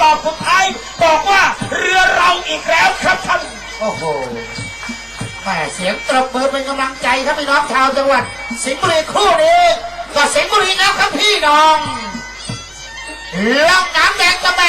ตอบสุดท้ายบอกว่าเรือเราอีกแล้วครับท่านโอ้โหแหมเสียงปรบมือเป็นกำลังใจครับพี่น้องชาวจังหวัด สิงห์บุรีคู่นี้ก็สิงห์บุรีแล้วครับพี่น้องลงน้ำแดงจะแบ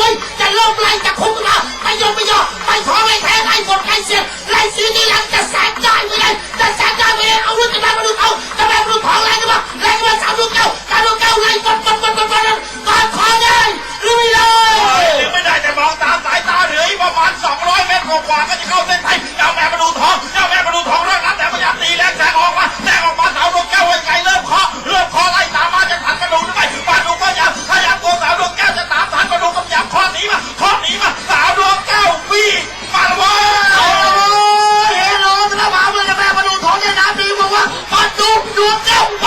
วยจะเลิกไรจะคุกมาไม่ยอมไม่ยอมไปขอไม่แพ้ไอ้บทไอ้เสียง 给我叫